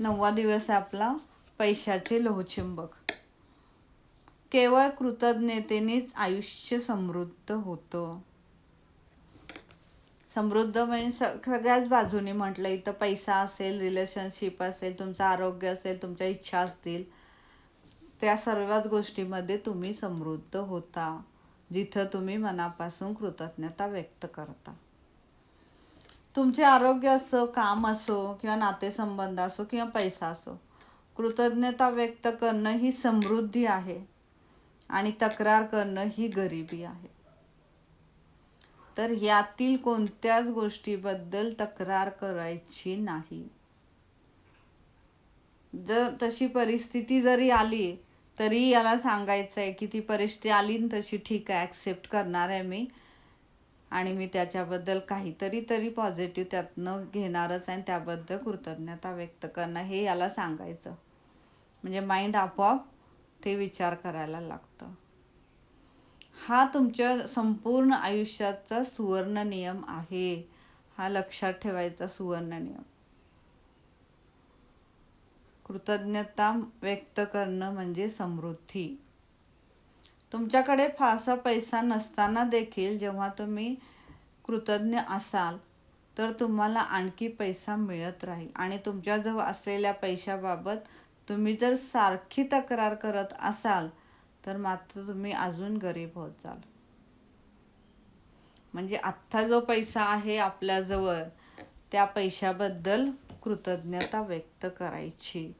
नववा दिवस आपला पैशाचे लोहचुंबक. केवळ कृतज्ञतेनेच आयुष्य समृद्ध होतं. समृद्ध म्हणजे स सगळ्याच बाजूने म्हटलं इथं पैसा असेल रिलेशनशिप असेल तुमचं आरोग्य असेल तुमच्या इच्छा असतील त्या सर्वच गोष्टीमध्ये तुम्ही समृद्ध होता जिथं तुम्ही मनापासून कृतज्ञता व्यक्त करता. तुमचे आरोग्य असो काम असो किंवा नातेसंबंध असो किंवा पैसा असो कृतज्ञता व्यक्त करणं ही समृद्धी आहे आणि तक्रार करणं ही गरिबी आहे. तर यातील कोणत्याच गोष्टीबद्दल तक्रार करायची नाही. जर तशी परिस्थिती जरी आली तरी याला सांगायचं आहे की ती परिस्थिती आली तशी ठीक आहे ॲक्सेप्ट करणार आहे मी. आणि मी त्याच्याबद्दल काहीतरी तरी पॉझिटिव्ह त्यातनं घेणारच आणि त्याबद्दल कृतज्ञता व्यक्त करणं हे याला सांगायचं. म्हणजे माइंड आपोआप ते विचार करायला लागतं. हा तुमच्या संपूर्ण आयुष्याचा सुवर्ण नियम आहे. हा लक्षात ठेवायचा सुवर्ण नियम. कृतज्ञता व्यक्त करणं म्हणजे समृद्धी. तुमच्याकडे फारसा पैसा नसताना देखील जेव्हा तुम्ही कृतज्ञ असाल तर तुम्हाला आणखी पैसा मिळत राहील. आणि तुमच्याजवळ असलेल्या पैशाबाबत तुम्ही जर सारखी तक्रार करत असाल तर मात्र तुम्ही अजून गरीब होत जाल. म्हणजे आत्ता जो पैसा आहे आपल्याजवळ त्या पैशाबद्दल कृतज्ञता व्यक्त करायची.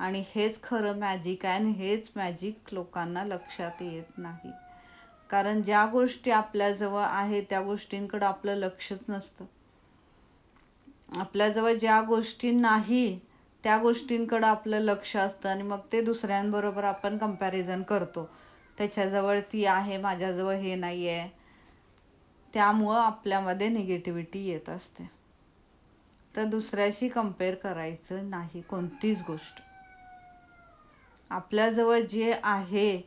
आणि हेच खरं मॅजिक आहे आणि हेच मॅजिक लोकांना लक्षात येत नाही. कारण ज्या गोष्टी आपल्याजवळ आहे त्या गोष्टींकडं आपलं लक्षच नसतं. आपल्याजवळ ज्या गोष्टी नाही त्या गोष्टींकडं आपलं लक्ष असतं आणि मग ते दुसऱ्यांबरोबर आपण कंपॅरिझन करतो. त्याच्याजवळ ती आहे माझ्याजवळ हे नाही आहे त्यामुळं आपल्यामध्ये निगेटिव्हिटी येत असते. तर दुसऱ्याशी कंपेअर करायचं नाही कोणतीच गोष्ट. आपल्याजवळ जे आहे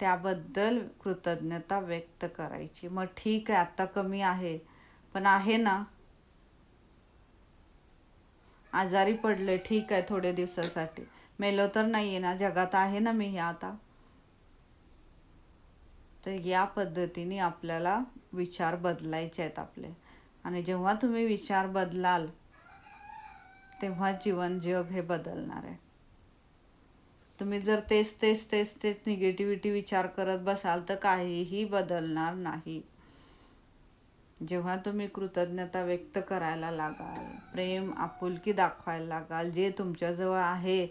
त्याबद्दल कृतज्ञता व्यक्त करायची. मग ठीक आहे आत्ता कमी आहे. पण आहे ना? आजारी पडले ठीक आहे थोडे दिवसासाठी. मेलो तर नाही आहे ना? जगात आहे ना मी ह्या आता? तर या पद्धतीने आपल्याला विचार बदलायचे आहेत आपले. आणि जेव्हा तुम्ही विचार बदलाल तेव्हा जीवन जग हे बदलणार आहे. तुम्ही जर तेच तेच तेच तेच निगेटिव्हिटी विचार करत बसाल तर काहीही बदलणार नाही. जेव्हा तुम्ही कृतज्ञता व्यक्त करायला लागाल प्रेम आपुलकी दाखवायला लागाल जे तुमच्याजवळ आहे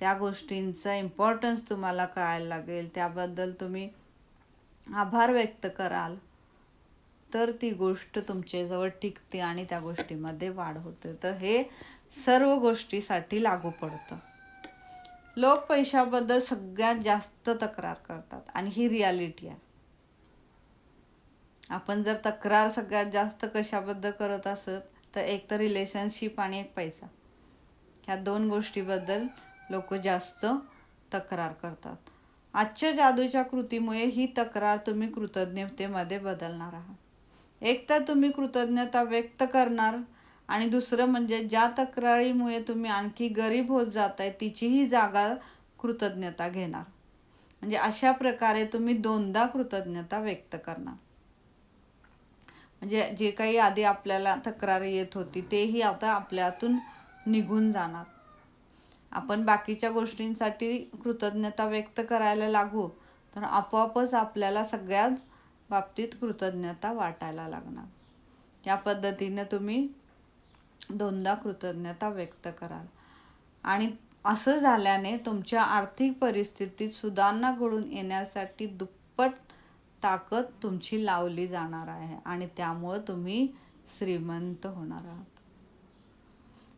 त्या गोष्टींचा इम्पॉर्टन्स तुम्हाला कळायला लागेल त्याबद्दल तुम्ही आभार व्यक्त कराल तर ती गोष्ट तुमच्याजवळ टिकते आणि त्या गोष्टीमध्ये वाढ होते. तर हे सर्व गोष्टीसाठी लागू पडतं. लोक पैशाबद्दल सगळ्यात जास्त तक्रार करतात आणि ही रियालिटी आहे. आपण जर तक्रार सगळ्यात जास्त कशाबद्दल करत असत तर एक तर रिलेशनशिप आणि एक पैसा. ह्या दोन गोष्टीबद्दल लोक जास्त तक्रार करतात. आजच्या जादूच्या कृतीमुळे ही तक्रार तुम्ही कृतज्ञतेमध्ये बदलणार आहात. एक तर तुम्ही कृतज्ञता व्यक्त करणार आणि दुसरं म्हणजे ज्या तक्रारीमुळे तुम्ही आणखी गरीब होत जात आहे तिचीही जागा कृतज्ञता घेणार. म्हणजे अशा प्रकारे तुम्ही दोनदा कृतज्ञता व्यक्त करणार. म्हणजे जे काही आधी आपल्याला तक्रार येत होती तेही आता आपल्यातून निघून जाणार. आपण बाकीच्या गोष्टींसाठी कृतज्ञता व्यक्त करायला लागू तर आपोआपच आपल्याला सगळ्याच बाबतीत कृतज्ञता वाटायला लागणार. या पद्धतीने तुम्ही दोनदा कृतज्ञता व्यक्त कराल. आणि असं झाल्याने तुमच्या आर्थिक परिस्थितीत सुधारणा घडून येण्यासाठी दुप्पट ताकद तुमची लावली जाणार आहे आणि त्यामुळं तुम्ही श्रीमंत होणार आहात.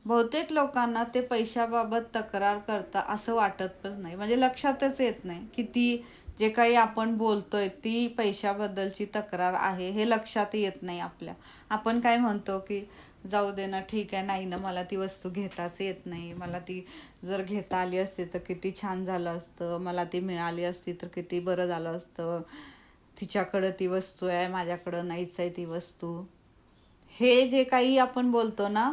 बहुतेक लोकांना ते पैशाबाबत तक्रार करता असं वाटतच नाही. म्हणजे लक्षातच येत नाही की ती जे काही आपण बोलतोय ती पैशाबद्दलची तक्रार आहे हे लक्षात येत नाही आपल्या. आपण काय म्हणतो की जाऊ दे ना ठीक आहे नाही ना मला ती वस्तू घेताच येत नाही. मला ती जर घेता आली असती तर किती छान झालं असतं. मला ती मिळाली असती तर किती बरं झालं असतं. तिच्याकडं ती वस्तू आहे माझ्याकडं नाहीच आहे ती वस्तू. हे जे काही आपण बोलतो ना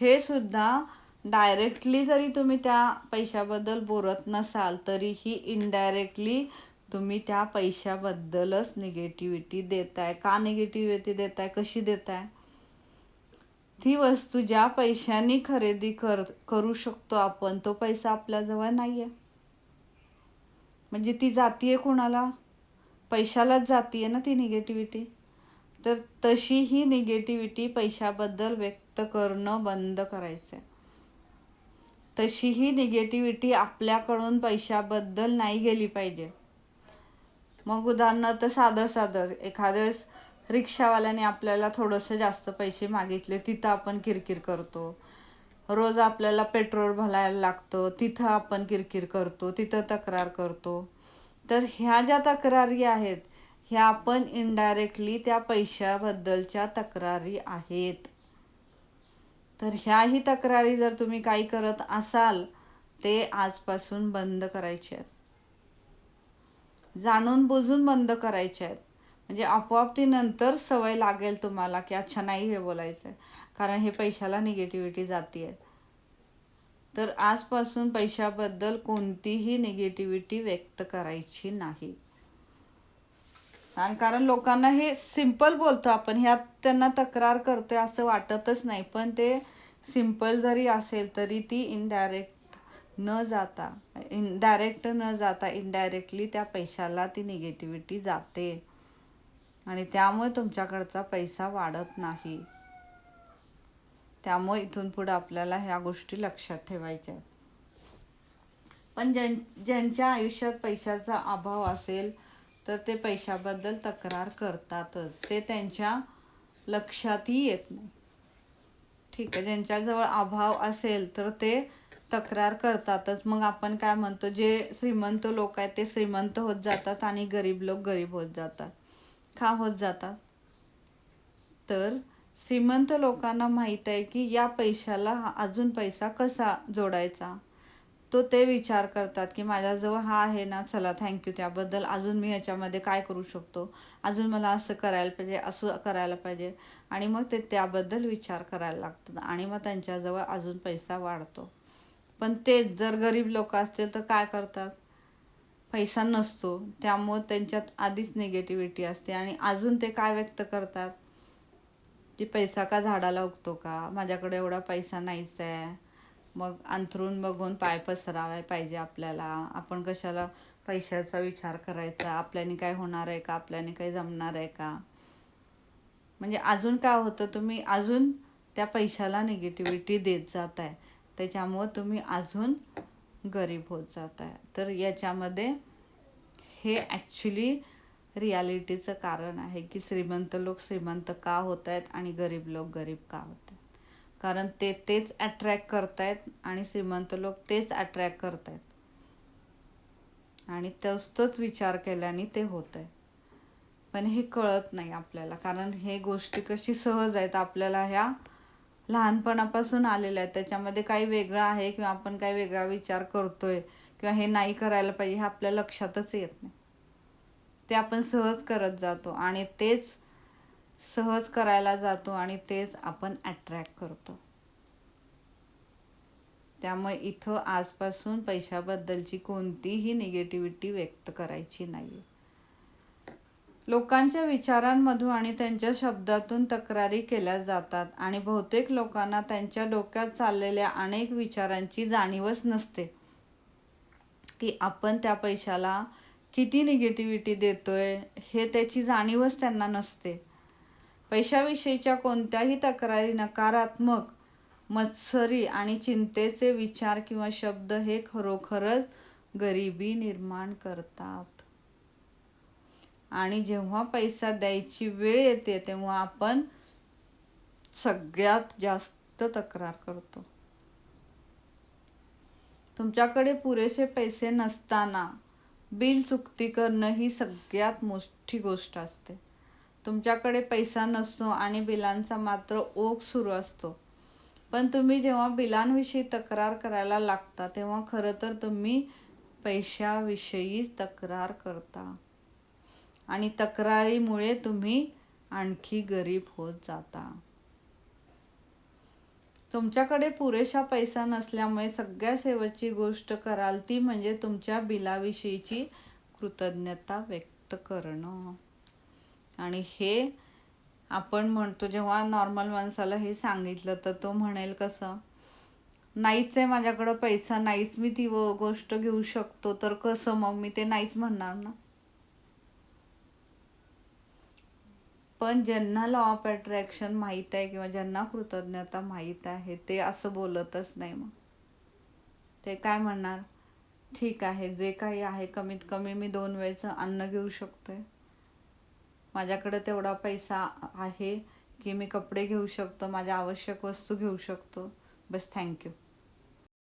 हे सुद्धा डायरेक्टली जरी तुम्ही त्या पैशाबद्दल बोलत नसाल तरीही इनडायरेक्टली तुम्ही त्या पैशाबद्दलच निगेटिव्हिटी देताय. का निगेटिव्हिटी देताय? कशी देताय? ती वस्तू ज्या पैशांनी खरेदी कर करू शकतो आपण तो पैसा आपल्याजवळ नाही आहे म्हणजे ती जातीये कोणाला? पैशालाच जातीये ना ती निगेटिव्हिटी तर तशी ही निगेटिव्हिटी पैशाबद्दल व्यक्त करणं बंद करायचं आहे तशीही निगेटिव्हिटी आपल्याकडून पैशाबद्दल नाही गेली पाहिजे. मग उदाहरणार्थ साधं साधं एखाद्या वेळेस रिक्षावाल्याने आपल्याला थोडंसं जास्त पैसे मागितले तिथं आपण किरकिर करतो. रोज आपल्याला पेट्रोल भरायला लागतं तिथं आपण किरकिर करतो तिथं तक्रार करतो. तर ह्या ज्या तक्रारी आहेत ह्या आपण इनडायरेक्टली त्या पैशाबद्दलच्या तक्रारी आहेत. तर ह्याही तक्रारी जर तुम्ही काही करत असाल ते आजपासून बंद करायचे आहेत. जाणून बुजून बंद करायचे आहेत. म्हणजे आपोआप ती नंतर सवय लागेल तुम्हाला की अच्छा नाही हे बोलायचं आहे कारण हे पैशाला निगेटिव्हिटी जाते आहे तर आजपासून पैशाबद्दल कोणतीही निगेटिव्हिटी व्यक्त करायची नाही. आणि कारण लोकांना हे सिंपल बोलतो आपण ह्यात त्यांना तक्रार करतोय असं वाटतच नाही. पण ते सिंपल जरी असेल तरी ती इनडायरेक्ट न जाता इन डायरेक्ट न जाता इनडायरेक्टली त्या पैशाला ती निगेटिव्हिटी जाते. आणि त्यामुळे तुमच्याकडचा पैसा वाढत नाही. त्यामुळे इथून पुढे आपल्याला ह्या गोष्टी लक्षात ठेवायच्या आहेत. पण ज्यां ज्यांच्या आयुष्यात पैशाचा अभाव असेल तर ते पैशाबद्दल तक्रार करतातच. ते त्यांच्या लक्षातही येत नाही. ठीक आहे ज्यांच्याजवळ अभाव असेल तर ते तक्रार करतातच. मग आपण काय म्हणतो जे श्रीमंत लोक आहेत ते श्रीमंत होत जातात आणि गरीब लोक गरीब होत जातात. का होत जातात? तर श्रीमंत लोकांना माहीत आहे की या पैशाला अजून पैसा कसा जोडायचा? तो ते विचार करतात की माझ्याजवळ हा आहे ना चला थँक्यू त्याबद्दल. अजून मी ह्याच्यामध्ये काय करू शकतो? अजून मला असं करायला पाहिजे असं करायला पाहिजे. आणि मग ते त्याबद्दल विचार करायला लागतात आणि मग त्यांच्याजवळ अजून पैसा वाढतो. पण ते जर गरीब लोक असतील तर काय करतात? पैसा नसतो. त्यामुळं त्यांच्यात आधीच निगेटिव्हिटी असते. आणि अजून ते काय व्यक्त करतात? ते पैसा का झाडाला उगतो का? माझ्याकडे एवढा पैसा नाहीच आहे. मग अंथरून बघून पाय पसरावाय पाहिजे आपल्याला. आपण कशाला पैशाचा विचार करायचा? आपल्याने काय होणार आहे का? आपल्याने काही जमणार आहे का? म्हणजे अजून काय होतं? तुम्ही अजून त्या पैशाला निगेटिव्हिटी देत जात आहे त्याच्यामुळं तुम्ही अजून गरीब होत जात आहे. तर याच्यामध्ये हे ॲक्च्युली रियालिटीचं कारण आहे की श्रीमंत लोक श्रीमंत का होत आहेत आणि गरीब लोक गरीब का होत आहेत? कारण ते तेच अट्रॅक्ट करतायत आणि श्रीमंत लोक तेच अट्रॅक्ट करतायत आणि तोच तोच विचार केल्याने ते होत आहे पण हे कळत नाही आपल्याला. कारण हे गोष्टी कशी सहज आहेत आपल्याला ह्या लहानपणापासून आलेलं आहे. त्याच्यामध्ये काही वेगळं आहे किंवा आपण काही वेगळा विचार करतोय किंवा हे नाही करायला पाहिजे हे आपल्या लक्षातच येत नाही. ते आपण सहज करत जातो आणि तेच सहज करायला जातो आणि तेच आपण अट्रॅक्ट करतो. त्यामुळे इथं आजपासून पैशाबद्दलची कोणतीही निगेटिव्हिटी व्यक्त करायची नाही लोकांच्या विचारांमधून आणि त्यांच्या शब्दातून तक्रारी केल्या जातात आणि बहुतेक लोकांना त्यांच्या डोक्यात चाललेल्या अनेक विचारांची जाणीवच नसते. की आपण त्या पैशाला किती निगेटिव्हिटी देतोय हे त्याची जाणीवच त्यांना नसते. पैशाविषयीच्या कोणत्याही तक्रारी नकारात्मक मत्सरी आणि चिंतेचे विचार किंवा शब्द हे खरोखरच गरिबी निर्माण करतात. आणि जेव्हा पैसा द्यायची वेळ येते तेव्हा आपण सगळ्यात जास्त तक्रार करतो. तुमच्याकडे पुरेसे पैसे नसताना बिल चुकती करणं ही सगळ्यात मोठी गोष्ट असते. तुमच्याकडे पैसा नसतो आणि बिलांचा मात्र ओघ सुरू असतो. पण तुम्ही जेव्हा बिलांविषयी तक्रार करायला लागता तेव्हा खरं तर तुम्ही पैशाविषयी तक्रार करता. आणि तक्रारीमुळे तुम्ही आणखी गरीब होत जाता. तुमच्याकडे पुरेशा पैसा नसल्यामुळे सगळ्या शेवटची गोष्ट कराल ती म्हणजे तुमच्या बिलाविषयीची कृतज्ञता व्यक्त करणं. आणि हे आपण म्हणतो जेव्हा नॉर्मल माणसाला हे सांगितलं तर तो म्हणेल कसं? नाहीच आहे माझ्याकडं पैसा नाहीच मी ती व गोष्ट घेऊ शकतो तर कसं मग मी ते नाहीच म्हणणार ना? पण ज्यांना लॉ ऑफ अट्रॅक्शन माहीत आहे किंवा ज्यांना कृतज्ञता माहीत आहे ते असं बोलतच नाही मग. ते काय म्हणणार? ठीक आहे जे काही आहे कमीत कमी मी दोन वेळचं अन्न घेऊ शकतोय. माझ्याकडे तेवढा पैसा आहे की मी कपडे घेऊ शकतो माझ्या आवश्यक वस्तू घेऊ शकतो. बस थँक्यू